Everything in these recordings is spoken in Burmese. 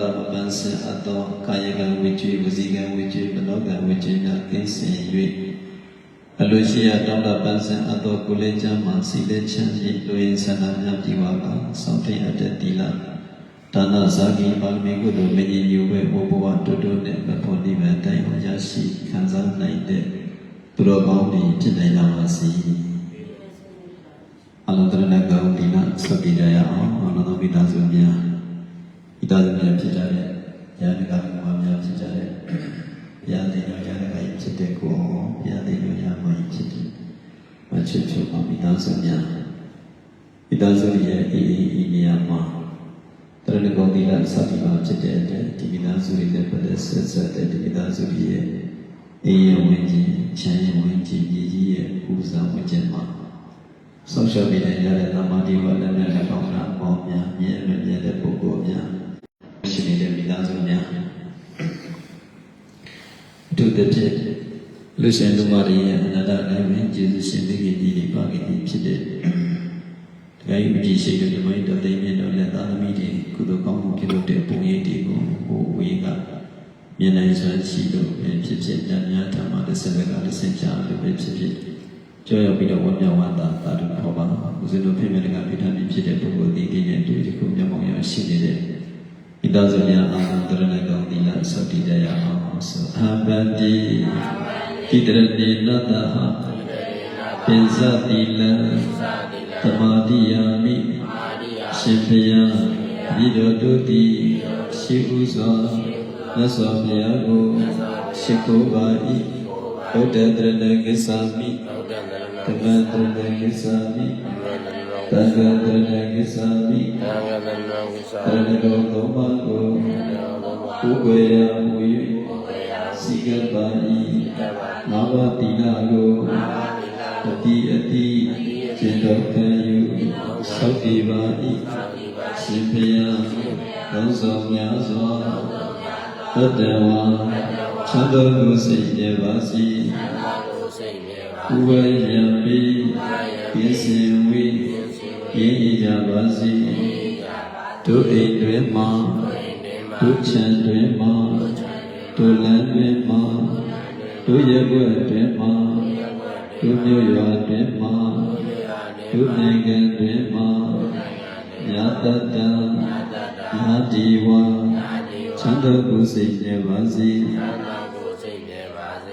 သောပပန်းစင်အပ်သောကာယကံဝိကျွေဝစီကံဝိကျွေမနောကံဝိကျွေများကင်းစင်၍အလိုရှိရာတောင်းတပန်းစင်အပ်သောကိုယ်လေးချမ်းမှစီလေးချမ်းကြီးလူရင်းဆန္ဒများပြီးပါကစောင့်တိအပ်တဲ့တိလဒါနဇာကိပါရမီကုသိုလ်မင်းကြီးညိုဝဲဘဘဝတုတုနဲ့မဖို့နိဗ္ဗာန်တိုင်အောင်ရရှိခံစားနိုင်တဲ့သူတော်ကောင်းတွေဖြစ်နိုင်ကြပါစေအလုံးတရဏဂုံဒီနာစပိဒရအောင်အနန္တမိသားစုများ ဣဒသမယဖြစ်ကြတဲ့ယာနကမများဖြစ်ကြတဲ့ဘုရားတင်တော်ယာနကကြီးဖြစ်တဲ့ကိုယ်ဘုရားတင်တော်ယာမကြီးဖြစ်တဲ့မချစ်ချုပ်ပါမိ သားစုများမိသားစုရဲ့အေးအေးအေးနေရာမှာတရဏဂုံသီလစသည်ပါဖြစ်တဲ့အတွက်ဒီမိသားစုတွေနဲ့ပတ်သက်ဆက်ဆက်တဲ့ဒီမိသားစုတွေရဲ့အေးရဝင်ခြင်းချမ်းရဝင်ခြင်းကြီးကြီးရဲ့ပူဇော်ဝင်ခြင်းမှာဆောက်ရှောက်ပြီးတဲ့ရတဲ့သမာဓိဝါဒနဲ့လည်းကောင်းတာပေါ့များမြဲမြဲမြဲတဲ့ပုဂ္ဂိုလ်များရှိနေတဲ့မိသားစုများအထူးသဖြင့်လူရှင်လူမတွေရဲ့အန တ္တတိုင်းဝင်ကျေးဇူးရှင်သိကြီးကြီးပါခဲ့ပြီးဖြစ်တဲ့တရားဥပဒေရှိတဲ့ဒီမိုင်းတော်သိမြတ်တော်လက်သားသမီးတွေကုသိုလ်ကောင်းမှုပြုလုပ်တဲ့ပုံရိပ်တွေကိုဟိုဝေးကမြင်နိုင်စွမ်းရှိလို့ပဲဖြစ်ဖြစ်ဉာဏ်များဓမ္မတစ်စက်ကတစ်စက်ချလို့ပဲဖြစ်ဖြစ်ကြောရောက်ပြီးတော့ဝမ်းမြောက်ဝမ်းသာတာတူခေါ်ပါဦးဇင်းတို့ဖိမေတ္တကပိဋကတိဖြစ်တဲ့ပုဂ္ဂိုလ်ဒီကိရဲ့တွေ့ဒီခုမျက်မှောက်ရရှိနေတဲ့ဣဒဇညာအာသရဏကောတိလသုတိတယအောင်ဆိုအဘန္တိ ဣတရတိနတဟပိဇတိလံသမာတိယာမိရှင်ဖယံဤတော်တုတိရှိဥစွာမြတ်စွာဘုရားကိုရှိခိုးပါ၏ဘုဒ္ဓတရဏဂစ္ဆာမိဓမ္မတရဏဂစ္ဆာမိသံဃာတရဏဂစ္ဆာမိတရဏဂောသောမကိုဥပ္ပယမူ၍စီကပ္ပါ ဤနာဝတိနာကိုအတိအတိစေတောခံယူသောက်ဒီပါဤရှင်ဖျားသောဆောင်များစွာတတဝါချမ်းသာကိုစိတ်ကြပါစီဥပယံပိပိစေဝိယေဤကြပါစေဒုအိမ်တွင်မှဒုချံတွင်မှဒုလမ်းတွင်မှ ဒုရကွက်တွင်မှဒုမြို့ရွာတွင်မှဒုနိုင်ငံတွင်မှညာတတ္တညာတိဝါချမ်းသာကိုယ်စိတ်နေပါစေ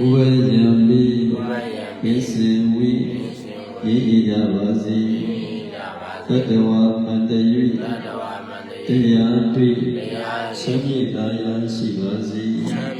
ဥပယံပိကိစေဝိယေဤကြပါစေတတဝမန္တယိတရားတွေ့သုခိတာယရှိပါစေအပမ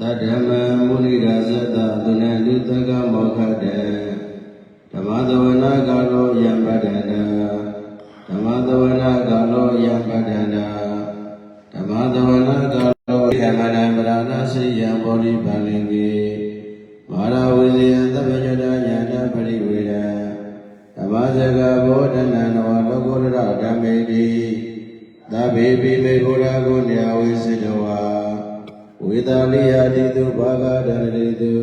တတ္တမံမုနိရာဇတသုဏန္တုသကမောခတေဓမ္မသဝနာကာလောယံပတ္တနာဓမ္မသဝနာကာလောယံပတ္တနာဓမ္မသဝနာကာလောယံမနံပရဏစိယံဘောဓိပါလင်ကေမာရဝိဇယံသဗ္ဗညတညာတပရိဝေရဓမ္မစကဘောဓနံနဝလောကုတ္တရဓမ္မေတိသဗ္ဗေပိမေဘုရားကိုနေဝိစိတဝါဝေ တာလိယတိတုဘာဂဒရတိတု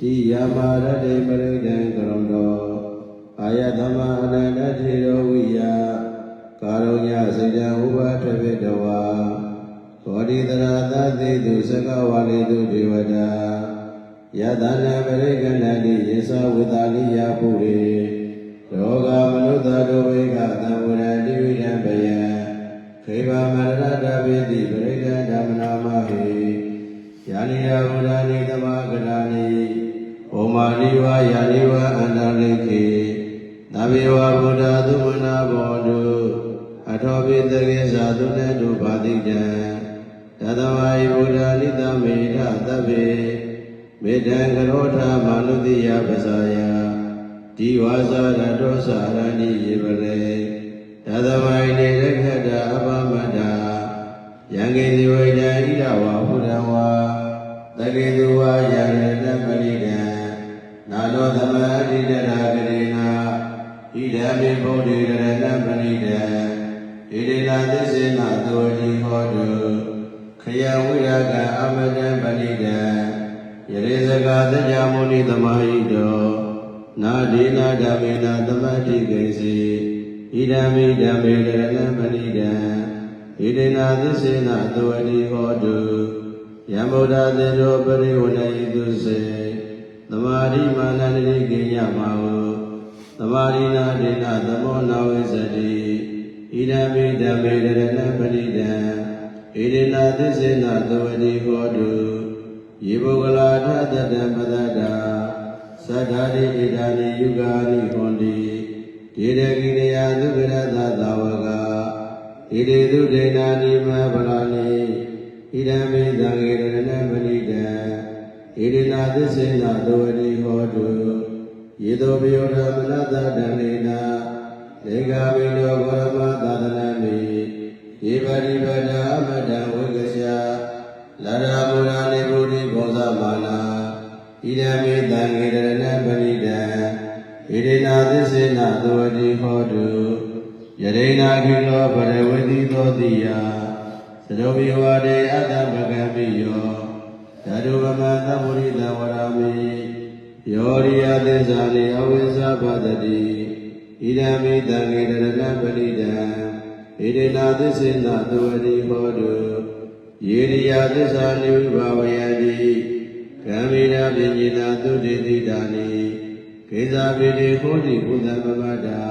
တိယမရတေပရိဒံကရုံတော်အာယသမအနန္တထေရဝိယကာရုညစိတံဥပထဝေတဝါဘောဓိတရာသတိတုသကဝါလိတုဒေဝတာယတနာပရိကဏတိယေသဝေတာလိယပုရိယောဂမနုဿတောဝေကသံဝရတိဝိရံပယံခေဗာမရတဗေတိပရိကဓမ္မနာမဟေ ယာနိယဘုရားနိသမဂရာနိဩမာနိဝါယာနိဝါအန္တလိခေသဗ္ဗေဝဘုရားသုမနာဘောတုအထောပိတကေသာသုနေတုဘာတိတံတသဝါယဘုရားနိသမေထသဗ္ဗေမေတံကရောထမာနုတိယပဇာယဒီဝါစာရတောစာရဏိယေပလေသသမိုင်းနေရခတအပမတ္တာယံကေဇဝေဒံဣဒဝါဟုရဝါ တကေသူဝါယရတပရိဒံနာလောသမအတိတရာကရေနာဣဒံမေဗုဒ္ဓေရတပရိဒံဣဒေနာသစ္စေနသောတိဟောတုခယဝိရကအမတံပရိဒံယရေစကာသကြမုနိသမာဟိတောနာဒေနာဓမ္မေနာသမတိကေစီဣဒံမိဓမ္မေရတပရိဒံဣတိနာသစ္စေနသဝတိဟောတု ယံဗုဒ္ဓသေရောပရိဝဏိတုစေသမာဓိမာနန္တိကိညမာဟုသမာဓိနာဒေနသမောနာဝိစတိဣဒံမိဓမ္မေရတနပရိဒံဣတိနာသစ္စေနသဝတိဟောတုယေဘုဂလာထသတ္တပဒတ္တာသတ္တာရိဣဒာနိယုဂာနိဟောတိဒေရကိရိယာသုခရတသာဝကဣတိသုဒေနာနိမဗလာနိ ဣဒံမေသံဃေရဏမဏိတံဣရိနာသစ္စေနသောတိဟောတုယေသောပယောဓမနတတံနေနာလေဂာမိတောဂရမသာသနာမိယေပါရိပဒာအမတံဝိကရှလာရမုရာနေဗုဒ္ဓိဘောဇမာနာဣဒံမေသံဃေရဏမဏိတံဣရိနာသစ္စေနသောတိဟောတုယရိနာခိလောပရဝတိသောတိယ သရောဘိဝရေအတ္တပကံပိယောဓာတုပမသဗ္ဗရိတဝရမိယောရိယသစ္စာလေအဝိဇ္ဇပတတိဣဒံမိတံခေတရဏပရိဒံဣဒိနာသစ္စေနသဝတိဟောတုယေရိယသစ္စာနိဝိဘဝယတိကံမိနာပညိနာသုတိတိတာနိကေဇာပိတိဟောတိဘုဒ္ဓပမတ္တာ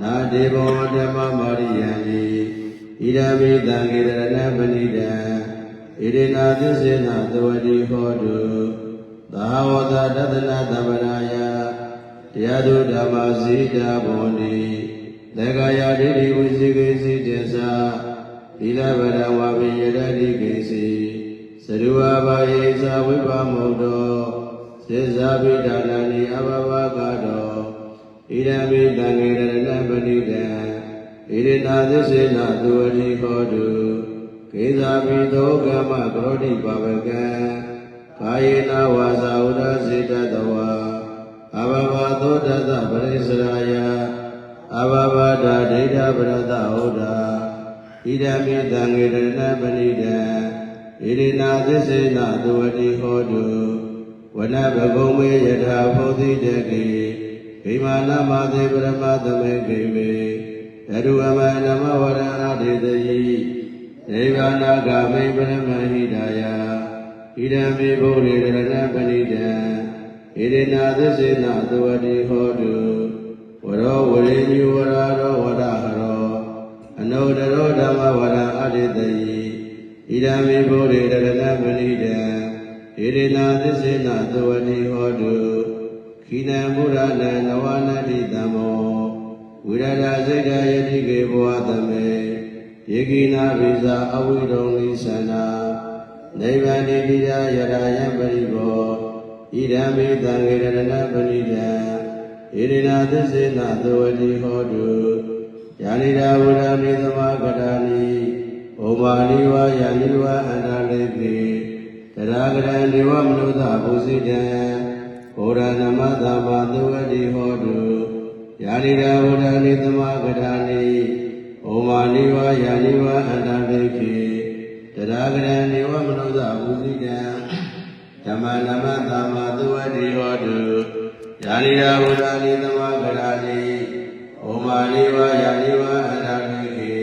နာဒေဘောဓမ္မမာရိယံဤ ဣဒံမိတံကေရဏပဏိတံဣရိနာသစ္စေနသဝတိဟောတုသာဝတတတနာသမ္ပရာယတရားသူဓမ္မစီတာဘောနိသေကာယဒိဋ္ဌိဝိသိကိစီတေသာသီလဗရဝါပိယရတိကိစီသရဝဘာယေသာဝိပါမုတ်တောစေဇာပိဒါနာနိအဘဘကတောဣဒံမိတံငေရဏပဏိတံ ဣရိနာသစ္စေနသူဝတိဟောတုကေဇာပိသောကမ္မကရောတိပါဝကံကာယေနဝါစာဥဒစေတတဝါအဘဘသောတတပရိစရာယအဘဘတာဒိဋ္ဌပရတဟုတ်တာဣဒံမိတံငေရဏပဏိတံဣရိနာသစ္စေနသူဝတိဟောတုဝနဘဂုံမေယထာဘောဓိတကေဗိမာနမသေပရမသမေကိဝေ တရုအမနမဝရဏဒေတယိဒေဝနာဂမေပရမဟိတာယဣဒံမေဘုရေရဏပဏိတံဣရိနာသစ္စေနသဝတိဟောတုဝရောဝရေညဝရရောဝရဟရောအနုတရောဓမ္မဝရအတေတယိဣဒံမေဘုရေရဏပဏိတံဣရိနာသစ္စေနသဝတိဟောတုခိနံဘုရားနံနဝနတိတမော ဝိရဒစိတ်တယတိကေဘောသမေယေကိနာပိဇာအဝိရုံလိသနာနိဗ္ဗာန်တိတိယယရာယံပရိဘောဣဒံမေတံခေရဏပဏိတံဣရိနာသစ္စေနသဝတိဟောတုယာနိရာဝရမိသမကတာနိဩမာနိဝါယာနိဝါအန္တလေကေတရာဂရံဒေဝမနုဿဘုစိတံဘုရားနမသမသဝတိဟောတု ယာနိရာဝရမိသမကတာနိဩမာနိဝါယာနိဝါအန္တလေကေတရာဂရံဒေဝမနုဿဘုစိတံဓမ္မနမသမသဝတိဟောတုယာနိရာဝရမိသမကတာနိဩမာနိဝါယာနိဝါအန္တလေကေ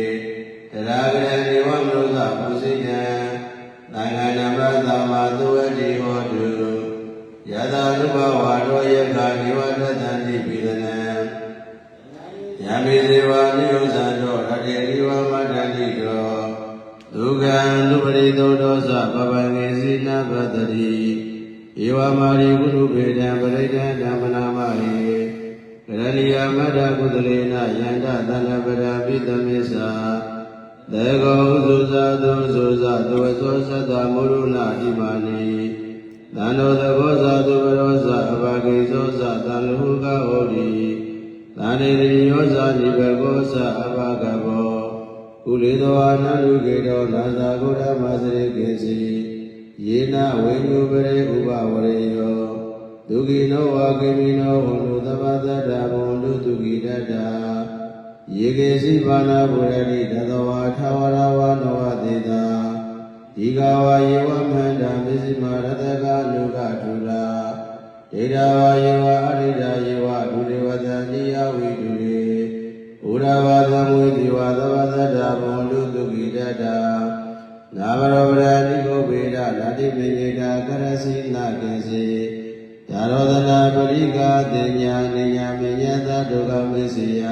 တရာဂရံဒေဝမနုဿဘုစိတံသံဃာနမသမ္မာသုဝတိဟောတုယသာနုဘဝါရောယခာနိဝတတံတိပိဒနံ ယံမေဇေဝနိယုဇံတောရတေရိဝမတ္တတိတောဒုက္ခံဒုပရိသောဒောသပပငေစီနပတတိဧဝမာရိကုတုပေတံပရိဒံဓမ္မနာမဟိကရဏီယမတ္တကုသလေနယန္တသန္တပရာပိတမေသာသေကောဥစုဇာတုစုဇာတုဝသောသတ္တမုရုဏဣမာနိသံတော်သဘောဇာတုဘရောဇာအဘာဂိသောဇာတံလူကဟောတိ သန္တိရိယောဇာနိဘကောဇာအဘာကဘောဣကုလေသောအနန္တုကေတောနာဇာဂုရမစရိကေစီယေနဝိညုပရေဥပဝရေယောဒုက္ခိနောဝါကိမိနောဝန္တုသဗ္ဗတတ္တဘဝန္တုဒုက္ခိတတ္တာယေကေစီပါဏဗုရတိတသဝါထာဝရဝနောဝသေတာဒီဃဝါယေဝမန္တမစ္စည်းမရတကနုကထုလာဒေတာဝါယေဝအရိ ဘုရားဘာသမဝေဒီဝသဗ္ဗတတ္တဘဝန္တုဒုက္ခိတတ္တာနာဘရောပရတိဘုဗေဒလာတိမေညတာကရစီနာကေစီသာရောဒနာပရိကာတင်ညာနေညာမေညတာဒုက္ခမေစီယ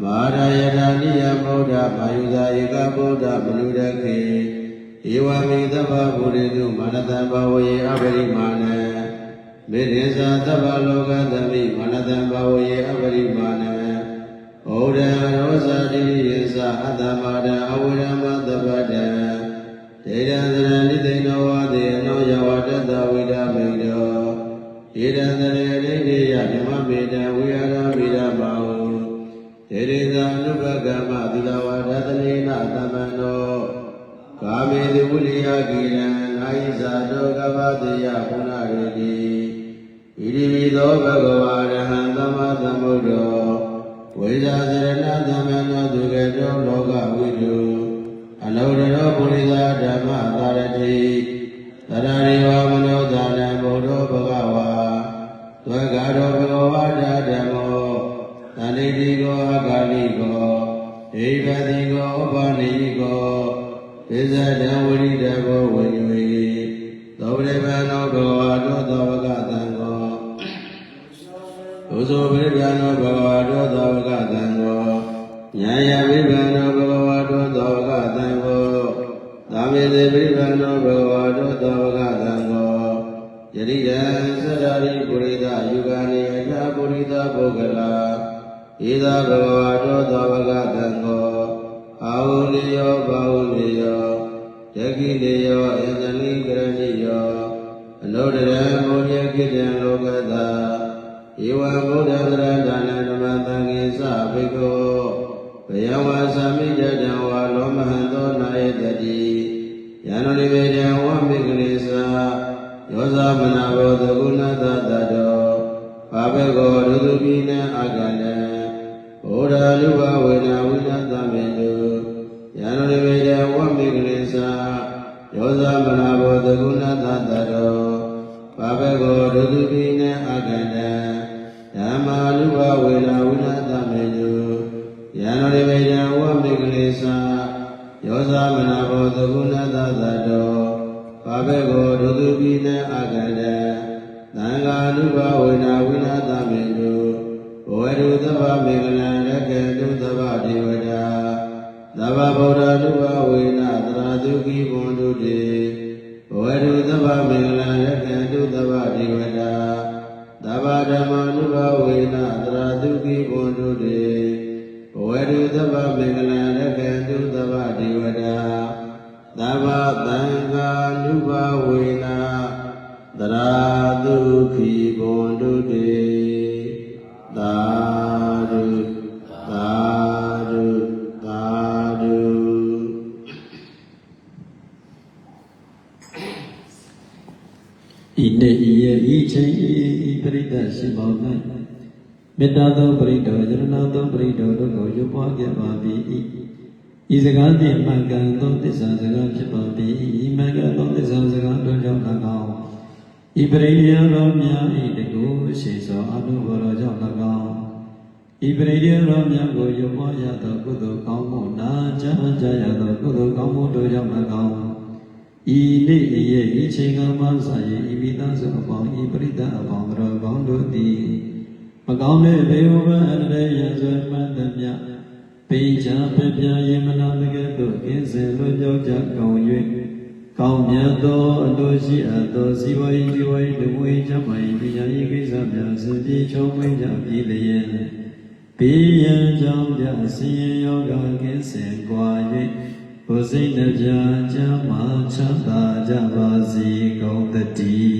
မဟာရယတာနိယဗုဒ္ဓမာယုဇာဧကဗုဒ္ဓမနုရခေဧဝမေတ္တဗဗုရိတုမာနတံဘဝယေအပရိမာဏံမေတ္တေသာသဗ္ဗလောကသမိမာနတံဘဝယေအပရိမာဏံ ဩဒံရောဇာတိယေသအတ္တမာဒံအဝိရမသဗ္ဗတံဒေဒံသရဏိသိဏောဝသေအနောယဝတ္တဝိဒမိတောဧဒံသရေရိနေယဓမ္မမေတံဝိဟာရမိရမောဒေရေသာနုပကမ္မသီလဝါဒသနေနသမန္နောကာမေတိဝိလယကိရံနာယိဇာတောကပ္ပတိယပုဏ္ဏရေတိဣတိပိသောဘဂဝါရဟံသမ္မာသမ္ဗုဒ္ဓော ဝိဇာစရဏသမ္မေနောဒုက္ခေတောလောကဝိတုအနုတ္တရောပုရိသဓမ္မသာရတိသရရိဝမနောဇာနံဘုဒ္ဓဘဂဝါသွေကာရောဘဂဝါဒဓမ္မောသန္တိတိကောအဂာလိကောဣဗတိကောဥပနိကောပိဇဒံဝရိတဘောဝိညွေသောပရိပန္နောဘဂဝါတောသောဝကသံဃောဘု ဇောပရိပန္နောဘဂဝါတောသောဝကသံဃောညာယပရိပန္နောဘဂဝါတောသောဝကသံဃောသာမေတိပရိပန္နောဘဂဝါတောသောဝကသံဃောယတိယံသရရိပုရိသယုဂာနိအထာပုရိသပုဂ္ဂလာဧသာဘဂဝါတောသောဝကသံဃောအာဟုနိယောဘာဟုနိယောယကိနိယောအန္တလိကရဏိယောအနုဒရံဘုညကိတံလောကတာ ဧဝံဘုဒ္ဓသရဒါနဓမ္မသံဃေသဘိက္ခောဘယဝါသမိတတံဝါလောမဟံသောနာယတတိယန္တနိဝေဒံဝမိကလေသာယောဇမနာဘောသကုဏတတတောဘာဘေကောဒုတုပိနံအာဂန္တံဘုရားလူဘဝေနဝိနသမေတုယန္တဝေဒဝမေကလေသာယောဇမနာဘောသကုဏသတ္တော ဘာဘေကောဒုတုပိနံအာကန္တံဓမ္မာလူဘဝေနဝိနသမေတုယန္တဝေဒဝမေကလေသာယောဇမနာဘောသကုဏသတ္တောဘာဘေကောဒုတုပိနံအာကန္တံသံဃာလူဘဝေနဝိနသမေတုဘဝတုသဗ္ဗမေကလံရကေတုသဗ္ဗဒေဝတာသဗ္ဗဗုဒ္ဓတုဘဝေနသရတုကိဘွန်တုတေဘ ဝတုသဗ္ဗမေကလံရကေတုသဗ္ဗဒေဝတာသဗ္ဗဓမ္မာနုဘဝေနသရတုကိဘွန်တုတေဘဝတုသဗ္ဗမေကလံရကေတုသဗ္ဗဒေဝတာသဗ္ဗသံဃာနုဘဝေနသရတုခိဘွန်တုတေ ဤရဲ့ဤချိန်ဤဤပရိသတ်ရှိပေါင်း၌မေတ္တာသောပရိဒောယရဏသောပရိဒောတို့ကိုရွပွားခဲ့ပါပြီဤဤစကားဖြင့်မှန်ကန်သောသစ္စာစကားဖြစ်ပါပြီဤမှန်ကန်သောသစ္စာစကားတို့ကြောင့်၎င်းဤပရိယရောများဤတကူရှိသောအနုဘောရောကြောင့်၎င်းဤပရိယရောများကိုရွပွားရသောကုသိုလ်ကောင်းမှုနာကြားကြရသောကုသိုလ်ကောင်းမှုတို့ကြောင့်၎င်း ဤနေ့ဤရဲ့ဤချိန်ကမှစရင်ဤမိသားစုအပေါင်းဤပရိသတ်အပေါင်းတော်ကောင်းတို့သည်မကောင်းတဲ့ဘေဝဘအတရေရဆွဲမှန်သမျှပိချာပြပြယေမနာတကဲ့သို့ကင်းစင်လွတ်ကြောက်ကြကောင်း၍ကောင်းမြတ်သောအလိုရှိအပ်သောဇီဝယီဇီဝယီတမွေချမ်းမိုင်ပညာရေးကိစ္စများစင်ပြေချုံးမွေးကြပြည်လျက်ဘေးရန်ကြောင့်ကြဆင်းရဲယောဂကင်းစင်ကွာ၍ ကိုယ်စိတ်နှပြချမ်းမာချမ်းသာကြပါစေကုန်သတည်း